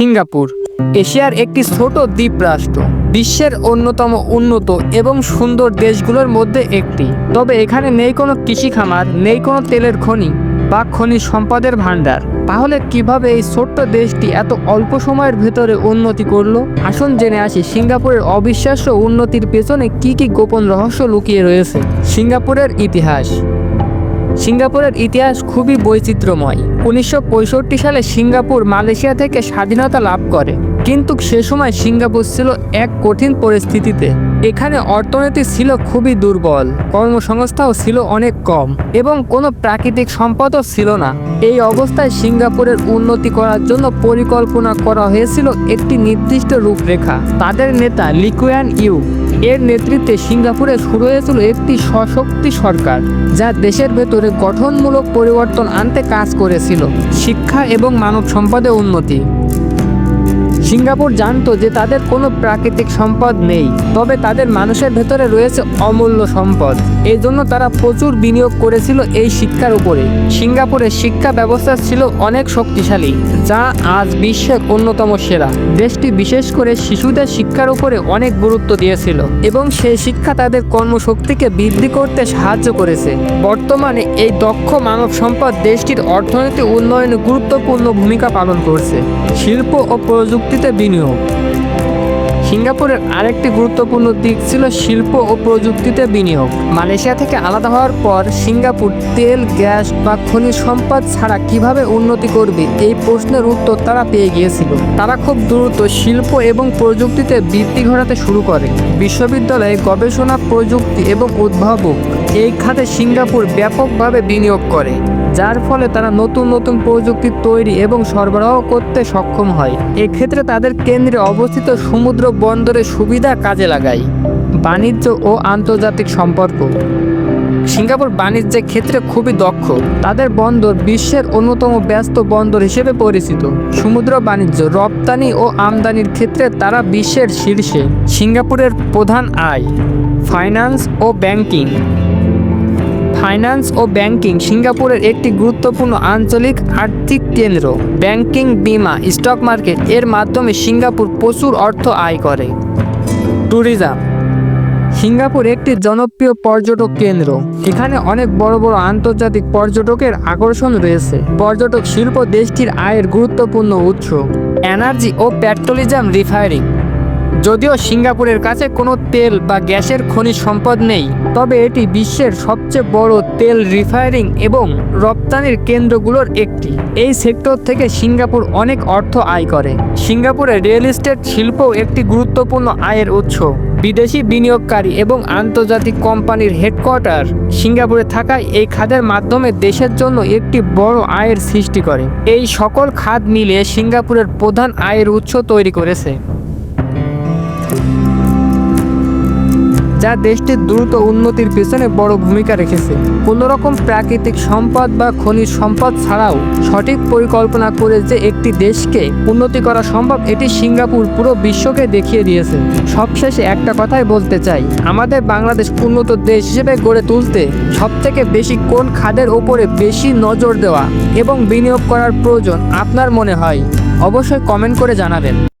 Singapore, এশিয়ার একটি ছোট দ্বীপ রাষ্ট্র, বিশ্বের অন্যতম উন্নত এবং সুন্দর দেশগুলোর মধ্যে একটি। তবে এখানে নেই কোনো কৃষি খামার নেই কোনো তেলের খনি বা খনিজ সম্পদের ভাণ্ডার। তাহলে কীভাবে এই ছোট্ট দেশটি এত অল্প সময়ের ভেতরে উন্নতি করল? আসুন জেনে আসি সিঙ্গাপুরের অবিশ্বাস্য উন্নতির পেছনে কি কি গোপন রহস্য লুকিয়ে রয়েছে। সিঙ্গাপুরের ইতিহাস। সিঙ্গাপুরের ইতিহাস খুবই বৈচিত্র্যময়। উনিশশো পঁয়ষট্টি সালে সিঙ্গাপুর, মালয়েশিয়া থেকে স্বাধীনতা লাভ করে। কিন্তু সে সময় সিঙ্গাপুর ছিল এক কঠিন পরিস্থিতিতে। এখানে অর্থনীতি ছিল খুবই দুর্বল, কর্মসংস্থাও ছিল অনেক কম এবং কোনো প্রাকৃতিক সম্পদও ছিল না। এই অবস্থায় সিঙ্গাপুরের উন্নতি করার জন্য পরিকল্পনা করা হয়েছিল একটি নির্দিষ্ট রূপরেখা। তাদের নেতা লিকুয়ান ইউ এর নেতৃত্বে সিঙ্গাপুরে শুরু হয়েছিল একটি সশক্তি সরকার, যা দেশের ভেতরে গঠনমূলক পরিবর্তন আনতে কাজ করেছিল। শিক্ষা এবং মানব সম্পদে উন্নতি। সিঙ্গাপুর জানতো যে তাদের কোনো প্রাকৃতিক সম্পদ নেই, তবে তাদের মানুষের ভেতরে রয়েছে অমূল্য সম্পদ। এই জন্য তারা প্রচুর বিনিয়োগ করেছিল এই শিক্ষার উপরে। সিঙ্গাপুরের শিক্ষা ব্যবস্থা ছিল অনেক শক্তিশালী, যা আজ বিশ্বের অন্যতম সেরা। দেশটি বিশেষ করে শিশুদের শিক্ষার উপরে অনেক গুরুত্ব দিয়েছিল, এবং সেই শিক্ষা তাদের কর্মশক্তিকে বৃদ্ধি করতে সাহায্য করেছে। বর্তমানে এই দক্ষ মানব সম্পদ দেশটির অর্থনৈতিক উন্নয়নে গুরুত্বপূর্ণ ভূমিকা পালন করছে। শিল্প ও প্রযুক্তিতে বিনিয়োগ। সিঙ্গাপুরের আরেকটি গুরুত্বপূর্ণ দিক ছিল শিল্প ও প্রযুক্তিতে বিনিয়োগ। মালয়েশিয়া থেকে আলাদা হওয়ার পর সিঙ্গাপুর তেল, গ্যাস বা খনিজ সম্পদ ছাড়া কীভাবে উন্নতি করবে এই প্রশ্নের উত্তর তারা পেয়ে গিয়েছিল। তারা খুব দ্রুত শিল্প এবং প্রযুক্তিতে বৃদ্ধি ঘটাতে শুরু করে। বিশ্ববিদ্যালয়ে গবেষণা, প্রযুক্তি এবং উদ্ভাবক এই খাতে সিঙ্গাপুর ব্যাপকভাবে বিনিয়োগ করে। যার ফলে তারা নতুন নতুন প্রযুক্তি তৈরি এবং সরবরাহ করতে সক্ষম হয়। এক্ষেত্রে তাদের কেন্দ্রে অবস্থিত সমুদ্র বন্দরের সুবিধা কাজে লাগায়। বাণিজ্য ও আন্তর্জাতিক সম্পর্ক। সিঙ্গাপুর বাণিজ্যের ক্ষেত্রে খুবই দক্ষ। তাদের বন্দর বিশ্বের অন্যতম ব্যস্ত বন্দর হিসেবে পরিচিত। সমুদ্র বাণিজ্য, রপ্তানি ও আমদানির ক্ষেত্রে তারা বিশ্বের শীর্ষে। সিঙ্গাপুরের প্রধান আয়, ফাইন্যান্স ও ব্যাংকিং। ফাইন্যান্স ও ব্যাংকিং সিঙ্গাপুরের একটি গুরুত্বপূর্ণ আঞ্চলিক আর্থিক কেন্দ্র। ব্যাংকিং, বিমা, স্টক মার্কেট এর মাধ্যমে সিঙ্গাপুর প্রচুর অর্থ আয় করে। ট্যুরিজম। সিঙ্গাপুর একটি জনপ্রিয় পর্যটক কেন্দ্র। এখানে অনেক বড় বড় আন্তর্জাতিক পর্যটকের আকর্ষণ রয়েছে। পর্যটক শিল্প দেশটির আয়ের গুরুত্বপূর্ণ উৎস। এনার্জি ও পেট্রোলিজম রিফায়ারিং যদিও সিঙ্গাপুরের কাছে কোনো তেল বা গ্যাসের খনিজ সম্পদ নেই, তবে এটি বিশ্বের সবচেয়ে বড় তেল রিফায়ারিং এবং রপ্তানির কেন্দ্রগুলোর একটি। এই সেক্টর থেকে সিঙ্গাপুর অনেক অর্থ আয় করে। সিঙ্গাপুরে রিয়েল এস্টেট শিল্পও একটি গুরুত্বপূর্ণ আয়ের উৎস। বিদেশি বিনিয়োগকারী এবং আন্তর্জাতিক কোম্পানির হেডকোয়ার্টার সিঙ্গাপুরে থাকায় এই খাতের মাধ্যমে দেশের জন্য একটি বড় আয়ের সৃষ্টি করে। এই সকল খাত মিলিয়ে সিঙ্গাপুরের প্রধান আয়ের উৎস তৈরি করেছে। যা দেশটির দ্রুত উন্নতির পেছনে বড় ভূমিকা রেখেছে। কোনো রকম প্রাকৃতিক সম্পদ বা খনিজ সম্পদ ছাড়াও সঠিক পরিকল্পনা করে যে একটি দেশকে উন্নতি করা সম্ভব, এটি সিঙ্গাপুর পুরো বিশ্বকে দেখিয়ে দিয়েছে। সবশেষে একটা কথাই বলতে চাই। আমাদের বাংলাদেশ উন্নত দেশ হিসেবে গড়ে তুলতে সবথেকে বেশি কোন খাদের ওপরে বেশি নজর দেওয়া এবং বিনিয়োগ করার প্রয়োজন আপনার মনে হয়? অবশ্যই কমেন্ট করে জানাবেন।